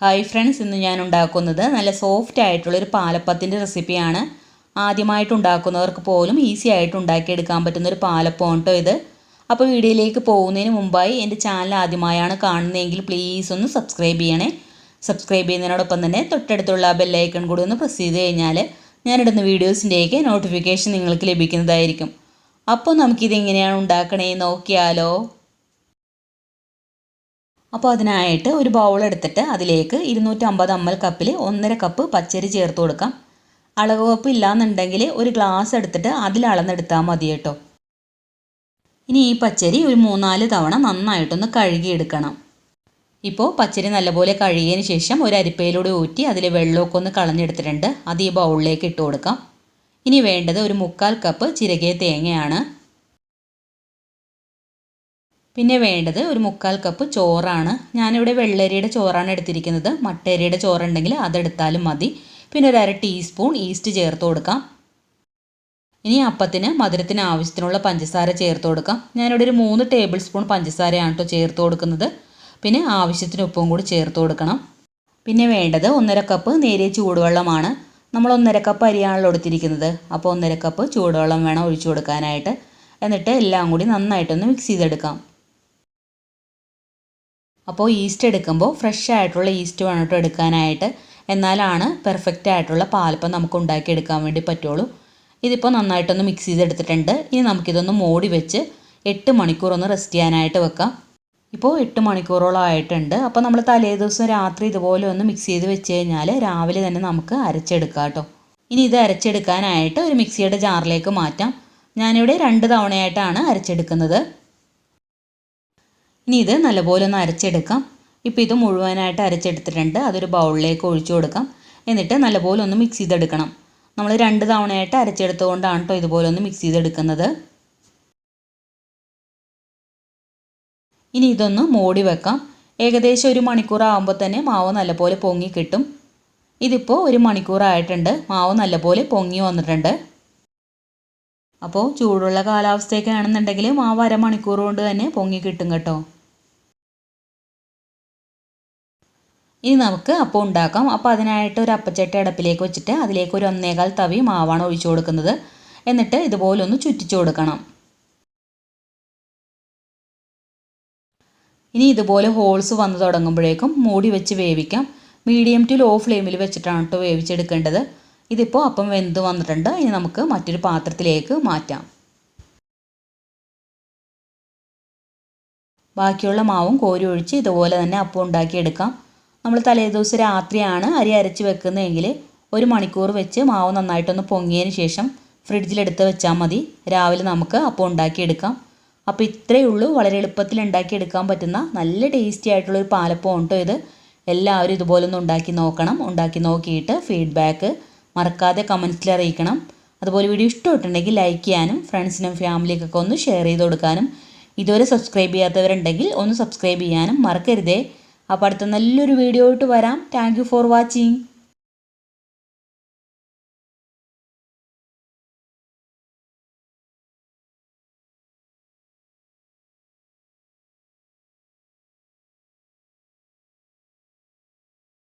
Hi friends ഇന്ന് ഞാൻ ഉണ്ടാക്കുന്നത് നല്ല സോഫ്റ്റ് ആയിട്ടുള്ള ഒരു പാലപ്പത്തിന്റെ റെസിപ്പിയാണ് ആദ്യമായിട്ട് ഉണ്ടാക്കുന്നവർക്ക് പോലും ഈസി ആയിട്ട് ഉണ്ടാക്കിയെടുക്കാൻ പറ്റുന്ന ഒരു പാലപ്പം കേട്ടോ ഇത്. അപ്പോൾ വീഡിയോയിലേക്ക് പോകുന്നതിന് മുമ്പായി എന്റെ ചാനൽ ആദ്യമായാണ് കാണുന്നതെങ്കിൽ പ്ലീസ് ഒന്ന് സബ്സ്ക്രൈബ് ചെയ്യണേ. സബ്സ്ക്രൈബ് ചെയ്യുന്നതിനോടൊപ്പം തന്നെ തൊട്ടടുത്തുള്ള ബെല്ലൈക്കൺ കൂടി ഒന്ന് പ്രസ് ചെയ്ത് കഴിഞ്ഞാൽ ഞാനിടുന്ന വീഡിയോസിന്റെയൊക്കെ നോട്ടിഫിക്കേഷൻ നിങ്ങൾക്ക് ലഭിക്കുന്നതായിരിക്കും. അപ്പോൾ നമുക്കിത് എങ്ങനെയാണ് ഉണ്ടാക്കണേ നോക്കിയാലോ. അപ്പോൾ അതിനായിട്ട് ഒരു ബൗൾ എടുത്തിട്ട് അതിലേക്ക് ഇരുന്നൂറ്റമ്പത് എം എൽ കപ്പിൽ ഒന്നര കപ്പ് പച്ചരി ചേർത്ത് കൊടുക്കാം. അളവ് കപ്പ് ഇല്ലാന്നുണ്ടെങ്കിൽ ഒരു ഗ്ലാസ് എടുത്തിട്ട് അതിൽ അളന്നെടുത്താൽ മതി കേട്ടോ. ഇനി ഈ പച്ചരി ഒരു മൂന്നാൽ തവണ നന്നായിട്ടൊന്ന് കഴുകിയെടുക്കണം. ഇപ്പോൾ പച്ചരി നല്ലപോലെ കഴുകിയതിന് ശേഷം ഒരു അരിപ്പയിലൂടെ ഊറ്റി അതിൽ വെള്ളമൊക്കെ ഒന്ന് കളഞ്ഞെടുത്തിട്ടുണ്ട്. അത് ഈ ബൗളിലേക്ക് ഇട്ട് കൊടുക്കാം. ഇനി വേണ്ടത് ഒരു മുക്കാൽ കപ്പ് ചിരകിയ തേങ്ങയാണ്. പിന്നെ വേണ്ടത് ഒരു മുക്കാൽ കപ്പ് ചോറാണ്. ഞാനിവിടെ വെള്ളരിയുടെ ചോറാണ് എടുത്തിരിക്കുന്നത്. മട്ടരിയുടെ ചോറുണ്ടെങ്കിൽ അതെടുത്താലും മതി. പിന്നെ ഒരു അര ടീസ്പൂൺ ഈസ്റ്റ് ചേർത്ത് കൊടുക്കാം. ഇനി അപ്പത്തിന് മധുരത്തിന് ആവശ്യത്തിനുള്ള പഞ്ചസാര ചേർത്ത് കൊടുക്കാം. ഞാനിവിടെ ഒരു മൂന്ന് ടേബിൾ സ്പൂൺ പഞ്ചസാരയാണ് കേട്ടോ ചേർത്ത് കൊടുക്കുന്നത്. പിന്നെ ആവശ്യത്തിന് ഉപ്പും കൂടി ചേർത്ത് കൊടുക്കണം. പിന്നെ വേണ്ടത് ഒന്നര കപ്പ് നേരിയ ചൂടുവെള്ളമാണ്. നമ്മൾ ഒന്നര കപ്പ് അരിയാണല്ലോ എടുത്തിരിക്കുന്നത്. അപ്പോൾ ഒന്നര കപ്പ് ചൂടുവെള്ളം വേണം ഒഴിച്ചു കൊടുക്കാനായിട്ട്. എന്നിട്ട് എല്ലാം കൂടി നന്നായിട്ടൊന്ന് മിക്സ് ചെയ്തെടുക്കാം. അപ്പോൾ ഈസ്റ്റ് എടുക്കുമ്പോൾ ഫ്രഷ് ആയിട്ടുള്ള ഈസ്റ്റ് വേണം എടുക്കാനായിട്ട്. എന്നാലാണ് പെർഫെക്റ്റ് ആയിട്ടുള്ള പാലപ്പം നമുക്ക് ഉണ്ടാക്കിയെടുക്കാൻ വേണ്ടി പറ്റുള്ളൂ. ഇതിപ്പോൾ നന്നായിട്ടൊന്ന് മിക്സ് ചെയ്തെടുത്തിട്ടുണ്ട്. ഇനി നമുക്കിതൊന്ന് മോടി വെച്ച് എട്ട് മണിക്കൂർ ഒന്ന് റെസ്റ്റ് ചെയ്യാനായിട്ട് വെക്കാം. ഇപ്പോൾ എട്ട് മണിക്കൂറോളം ആയിട്ടുണ്ട്. അപ്പോൾ നമ്മൾ തലേ ദിവസം രാത്രി ഇതുപോലെ ഒന്ന് മിക്സ് ചെയ്ത് വെച്ച് കഴിഞ്ഞാൽ രാവിലെ തന്നെ നമുക്ക് അരച്ചെടുക്കാം കേട്ടോ ഇനി ഇത് അരച്ചെടുക്കാനായിട്ട് ഒരു മിക്സിയുടെ ജാറിലേക്ക് മാറ്റാം. ഞാനിവിടെ രണ്ട് തവണയായിട്ടാണ് അരച്ചെടുക്കുന്നത്. ഇനി ഇത് നല്ലപോലെ ഒന്ന് അരച്ചെടുക്കാം. ഇപ്പോൾ ഇത് മുഴുവനായിട്ട് അരച്ചെടുത്തിട്ടുണ്ട്. അതൊരു ബൗളിലേക്ക് ഒഴിച്ചു കൊടുക്കാം. എന്നിട്ട് നല്ലപോലെ ഒന്ന് മിക്സ് ചെയ്തെടുക്കണം. നമ്മൾ രണ്ട് തവണയായിട്ട് അരച്ചെടുത്തുകൊണ്ടാണ് കേട്ടോ ഇതുപോലെ ഒന്ന് മിക്സ് ചെയ്തെടുക്കുന്നത്. ഇനി ഇതൊന്ന് മൂടി വെക്കാം. ഏകദേശം ഒരു മണിക്കൂർ ആകുമ്പോൾ തന്നെ മാവ് നല്ലപോലെ പൊങ്ങി കിട്ടും. ഇതിപ്പോൾ ഒരു മണിക്കൂറായിട്ടുണ്ട് മാവ് നല്ലപോലെ പൊങ്ങി വന്നിട്ടുണ്ട്. അപ്പോൾ ചൂടുള്ള കാലാവസ്ഥയൊക്കെ ആണെന്നുണ്ടെങ്കിൽ മാവ് അരമണിക്കൂർ കൊണ്ട് തന്നെ പൊങ്ങി കിട്ടും കേട്ടോ. ഇനി നമുക്ക് അപ്പം ഉണ്ടാക്കാം. അപ്പോൾ അതിനായിട്ട് ഒരു അപ്പച്ചട്ടി അടപ്പിലേക്ക് വെച്ചിട്ട് അതിലേക്ക് ഒരു ഒന്നേകാൽ തവി മാവാണ് ഒഴിച്ചു കൊടുക്കുന്നത്. എന്നിട്ട് ഇതുപോലെ ഒന്ന് ചുറ്റിച്ചു കൊടുക്കണം. ഇനി ഇതുപോലെ ഹോൾസ് വന്ന് തുടങ്ങുമ്പോഴേക്കും മൂടി വെച്ച് വേവിക്കാം. മീഡിയം ടു ലോ ഫ്ലെയിമിൽ വെച്ചിട്ടാണ് കേട്ടോ വേവിച്ചെടുക്കേണ്ടത്. ഇതിപ്പോൾ അപ്പം വെന്ത് വന്നിട്ടുണ്ട്. ഇനി നമുക്ക് മറ്റൊരു പാത്രത്തിലേക്ക് മാറ്റാം. ബാക്കിയുള്ള മാവും കോരി ഒഴിച്ച് ഇതുപോലെ തന്നെ അപ്പം ഉണ്ടാക്കിയെടുക്കാം. നമ്മൾ തലേദിവസം രാത്രിയാണ് അരി അരച്ച് വെക്കുന്നതെങ്കിൽ ഒരു മണിക്കൂർ വെച്ച് മാവ് നന്നായിട്ടൊന്ന് പൊങ്ങിയതിന് ശേഷം ഫ്രിഡ്ജിലെടുത്ത് വെച്ചാൽ മതി. രാവിലെ നമുക്ക് അപ്പം ഉണ്ടാക്കിയെടുക്കാം. അപ്പോൾ ഇത്രയേ ഉള്ളൂ. വളരെ എളുപ്പത്തിൽ ഉണ്ടാക്കിയെടുക്കാൻ പറ്റുന്ന നല്ല ടേസ്റ്റി ആയിട്ടുള്ള ഒരു പാലപ്പം ഉണ്ടോ ഇത്? എല്ലാവരും ഇതുപോലെ ഒന്ന് ഉണ്ടാക്കി നോക്കണം. ഉണ്ടാക്കി നോക്കിയിട്ട് ഫീഡ്ബാക്ക് മറക്കാതെ കമൻസിൽ അറിയിക്കണം. അതുപോലെ വീഡിയോ ഇഷ്ടമായിട്ടുണ്ടെങ്കിൽ ലൈക്ക് ചെയ്യാനും ഫ്രണ്ട്സിനും ഫാമിലിക്കൊക്കെ ഒന്ന് ഷെയർ ചെയ്ത് കൊടുക്കാനും ഇതുവരെ സബ്സ്ക്രൈബ് ചെയ്യാത്തവരുണ്ടെങ്കിൽ ഒന്ന് സബ്സ്ക്രൈബ് ചെയ്യാനും മറക്കരുതേ. അപ്പോൾ അടുത്ത നല്ലൊരു വീഡിയോ ആയിട്ട് വരാം. Thank for watching